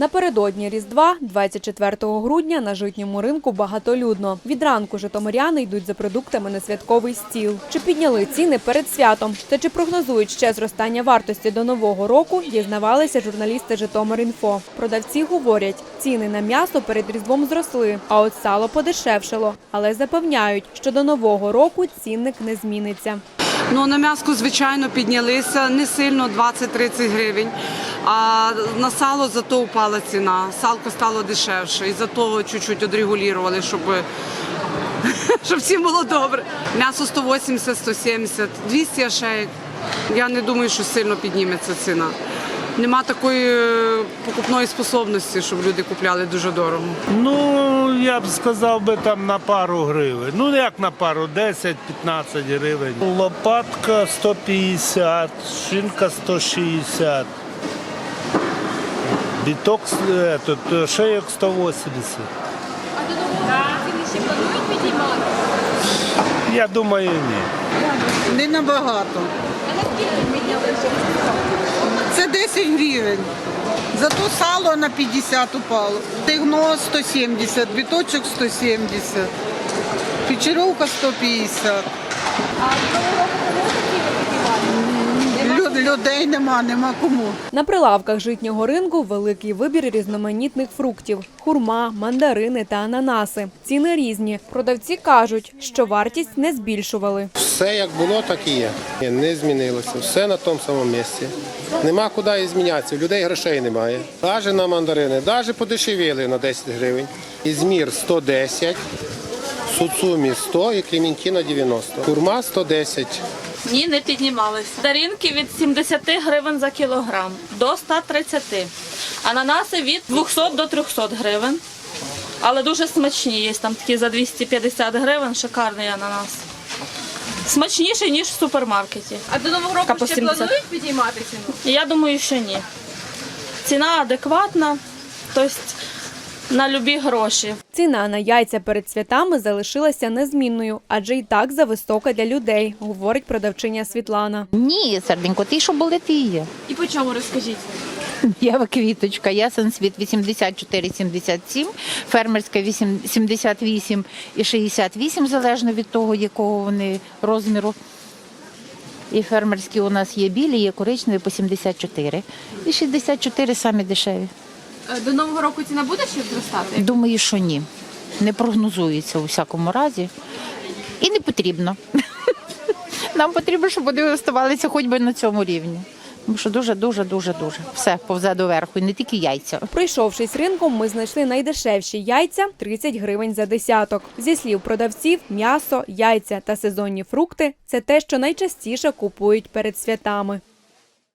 Напередодні Різдва, 24 грудня, на житньому ринку багатолюдно. Від ранку житомиряни йдуть за продуктами на святковий стіл. Чи підняли ціни перед святом? Та чи прогнозують ще зростання вартості до нового року? Дізнавалися журналісти Житомир.Інфо. Продавці говорять, ціни на м'ясо перед різдвом зросли, а от сало подешевшало. Але запевняють, що до нового року цінник не зміниться. Ну, на м'яско, звичайно, піднялися не сильно 20-30 гривень. А на сало зато упала ціна. Салко стало дешевше. І зато чуть-чуть одрегулювали, щоб, щоб всім було добре. М'ясо 180, 170, 200 ашеїк. Я не думаю, що сильно підніметься ціна. Нема такої е, покупної способності, щоб люди купляли дуже дорого. Ну, я б сказав би там на пару гривень. Ну, як на пару, 10-15 гривень. Лопатка 150, шинка 160. Біток е, тут, шейок 180. А до нового ще планують підіймати? Я думаю, ні. Не набагато. А наскільки підняли? Це 10 гривень. Зато сало на 50 упало. Тигно 170, біточок 170, печеровка 150. А до нового року планують ціни підіймати? Лю- людей нема, нема кому. На прилавках житнього ринку великий вибір різноманітних фруктів: хурма, мандарини та ананаси. Ціни різні. Продавці кажуть, що вартість не збільшували. Все як було, так і є. Не змінилося. Все на тому самому місці. Нема куди і змінятися. У людей грошей немає. Навіть на мандарини, навіть подешевіли на 10 гривень. Ізмір 110, суцумі 100 і клементіна 90. Курма 110. Ні, не піднімались. Даринки від 70 гривень за кілограм до 130. Ананаси від 200 до 300 гривень. Але дуже смачні є. Там такі за 250 гривень шикарний ананас. Смачніший, ніж в супермаркеті. А до нового року Капа ще 70. планують підіймати ціну? Я думаю, що ні. Ціна адекватна, тобто на любі гроші. Ціна на яйця перед святами залишилася незмінною, адже і так зависока для людей, говорить продавчиня Світлана. Ні, серденько, ті, що були, ті є. І по чому розкажіть? Ява квіточка, ясен світ 84,77, фермерська 78 і 68, залежно від того, якого вони розміру. І фермерські у нас є білі, є коричневі по 74. І 64 самі дешеві. Е, До нового року ціна буде ще зростати? Думаю, що ні. Не прогнозується у всякому разі. І не потрібно. Нам потрібно, щоб вони оставалися хоч би на цьому рівні. Тому що дуже, дуже, дуже, дуже. Все повзе доверху, і не тільки яйця. Пройшовшись ринком, ми знайшли найдешевші яйця 30 гривень за десяток. Зі слів продавців, м'ясо, яйця та сезонні фрукти це те, що найчастіше купують перед святами.